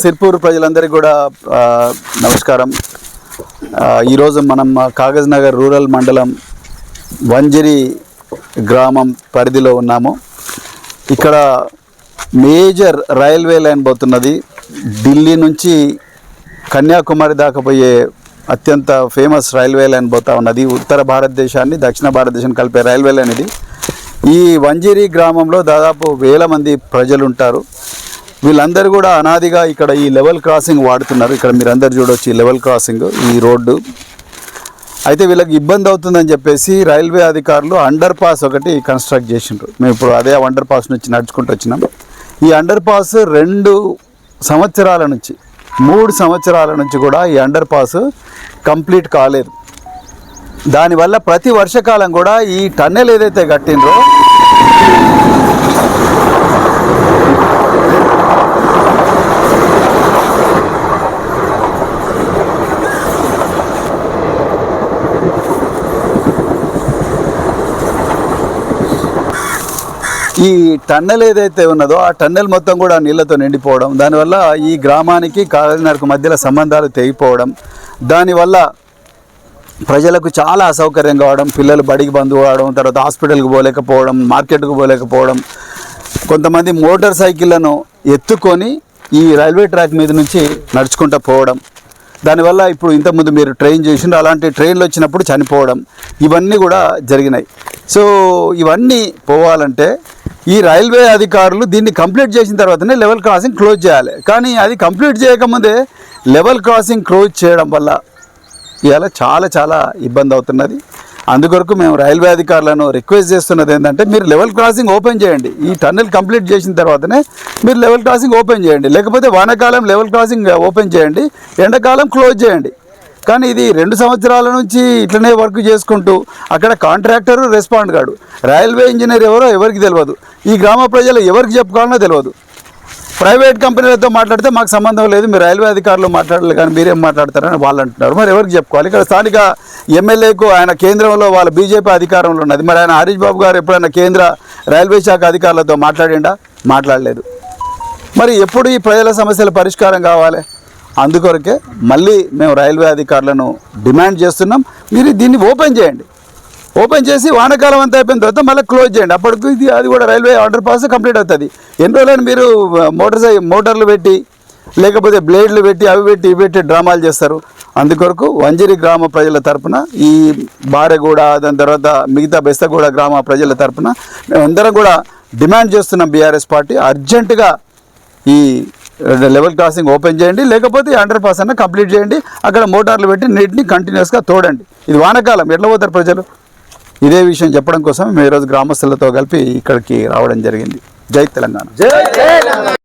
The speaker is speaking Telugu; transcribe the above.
సిర్పూర్ ప్రజలందరికీ కూడా నమస్కారం. ఈరోజు మనం కాగజ్ నగర్ రూరల్ మండలం వంజరి గ్రామం పరిధిలో ఉన్నాము. ఇక్కడ మేజర్ రైల్వే లైన్ పోతున్నది. ఢిల్లీ నుంచి కన్యాకుమారి దాకా పోయే అత్యంత ఫేమస్ రైల్వే లైన్ పోతా ఉన్నది. ఉత్తర భారతదేశాన్ని దక్షిణ భారతదేశాన్ని కలిపే రైల్వే లైన్ ఇది. ఈ వంజేరి గ్రామంలో దాదాపు వేల మంది ప్రజలు ఉంటారు వీళ్ళందరూ కూడా అనాదిగా ఇక్కడ ఈ లెవెల్ క్రాసింగ్ వాడుతున్నారు. ఇక్కడ మీరు అందరు చూడొచ్చు ఈ లెవెల్ క్రాసింగ్ ఈ రోడ్డు. అయితే వీళ్ళకి ఇబ్బంది అవుతుందని చెప్పేసి రైల్వే అధికారులు అండర్ పాస్ ఒకటి కన్స్ట్రక్ట్ చేసిండ్రు. మేము ఇప్పుడు అదే అండర్ పాస్ నుంచి నడుచుకుంటూ వచ్చినాం. ఈ అండర్ పాస్ రెండు సంవత్సరాల నుంచి మూడు సంవత్సరాల నుంచి కూడా ఈ అండర్ పాస్ కంప్లీట్ కాలేదు. దానివల్ల ప్రతి వర్షకాలం కూడా ఈ టన్నెల్ ఏదైతే కట్టిండ్రో ఈ టన్నెల్ ఏదైతే ఉన్నదో ఆ టన్నెల్ మొత్తం కూడా నీళ్ళతో నిండిపోవడం దానివల్ల ఈ గ్రామానికి కాకినాడకు మధ్యలో సంబంధాలు తెగిపోవడం దానివల్ల ప్రజలకు చాలా అసౌకర్యం కావడం పిల్లలు బడికి బంద్ కావడం తర్వాత హాస్పిటల్కి పోలేకపోవడం మార్కెట్కు పోలేకపోవడం కొంతమంది మోటార్ సైకిళ్ళను ఎత్తుకొని ఈ రైల్వే ట్రాక్ మీద నుంచి నడుచుకుంటూ పోవడం దానివల్ల ఇప్పుడు ఇంతకుముందు మీరు ట్రైన్ చేసిండ్రు అలాంటి ట్రైన్లు వచ్చినప్పుడు చనిపోవడం ఇవన్నీ కూడా జరిగినాయి. సో ఇవన్నీ పోవాలంటే ఈ రైల్వే అధికారులు దీన్ని కంప్లీట్ చేసిన తర్వాతనే లెవెల్ క్రాసింగ్ క్లోజ్ చేయాలి. కానీ అది కంప్లీట్ చేయకముందే లెవెల్ క్రాసింగ్ క్లోజ్ చేయడం వల్ల ఇవాళ చాలా చాలా ఇబ్బంది అవుతున్నది. అందుకొరకు మేము రైల్వే అధికారులను రిక్వెస్ట్ చేస్తున్నది ఏంటంటే మీరు లెవెల్ క్రాసింగ్ ఓపెన్ చేయండి. ఈ టన్నెల్ కంప్లీట్ చేసిన తర్వాతనే మీరు లెవెల్ క్రాసింగ్ ఓపెన్ చేయండి. లేకపోతే వానాకాలం లెవెల్ క్రాసింగ్ ఓపెన్ చేయండి. ఎండాకాలం క్లోజ్ చేయండి. కానీ ఇది రెండు సంవత్సరాల నుంచి ఇట్లనే వర్క్ చేసుకుంటూ అక్కడ కాంట్రాక్టరు రెస్పాండ్ కాడు రైల్వే ఇంజనీర్ ఎవరో ఎవరికి తెలియదు ఈ గ్రామ ప్రజలు ఎవరికి చెప్పుకోవాలనో తెలియదు ప్రైవేట్ కంపెనీలతో మాట్లాడితే మాకు సంబంధం లేదు మీరు రైల్వే అధికారులు మాట్లాడాలి కానీ మీరేం మాట్లాడతారని వాళ్ళు అంటున్నారు. మరి ఎవరికి చెప్పుకోవాలి? ఇక్కడ స్థానిక ఎమ్మెల్యేకు ఆయన కేంద్రంలో వాళ్ళ బీజేపీ అధికారంలో ఉన్నది. మరి ఆయన హరీష్ బాబు గారు ఎప్పుడైనా కేంద్ర రైల్వే శాఖ అధికారులతో మాట్లాడిండా? మాట్లాడలేదు. మరి ఎప్పుడు ఈ ప్రజల సమస్యల పరిష్కారం కావాలి? అందుకొరకే మళ్ళీ మేము రైల్వే అధికారులను డిమాండ్ చేస్తున్నాం. మీరు దీన్ని ఓపెన్ చేయండి. ఓపెన్ చేసి వానకాలం అంతా అయిపోయిన తర్వాత మళ్ళీ క్లోజ్ చేయండి. అప్పటికి ఇది అది కూడా రైల్వే అండర్ పాస్ కంప్లీట్ అవుతుంది. ఎన్ని రోజులైనా మీరు మోటార్ సై మోటార్లు పెట్టి లేకపోతే బ్లేడ్లు పెట్టి అవి పెట్టి ఇవి పెట్టి డ్రామాలు చేస్తారు. అందుకొరకు వంజరి గ్రామ ప్రజల తరపున ఈ బారెగూడ దాని తర్వాత మిగతా బెస్తగూడ గ్రామ ప్రజల తరపున మేమందరం కూడా డిమాండ్ చేస్తున్నాం బీఆర్ఎస్ పార్టీ. అర్జెంటుగా ఈ లెవెల్ క్రాసింగ్ ఓపెన్ చేయండి లేకపోతే అండర్ పాస్ అన్న కంప్లీట్ చేయండి. అక్కడ మోటార్లు పెట్టి నీటిని కంటిన్యూస్గా తోడండి. ఇది వానకాలం ఎట్లా పోతారు ప్రజలు? ఇదే విషయం చెప్పడం కోసం మేము ఈరోజు గ్రామస్తులతో కలిపి ఇక్కడికి రావడం జరిగింది. జై తెలంగాణ. జై తెలంగాణ.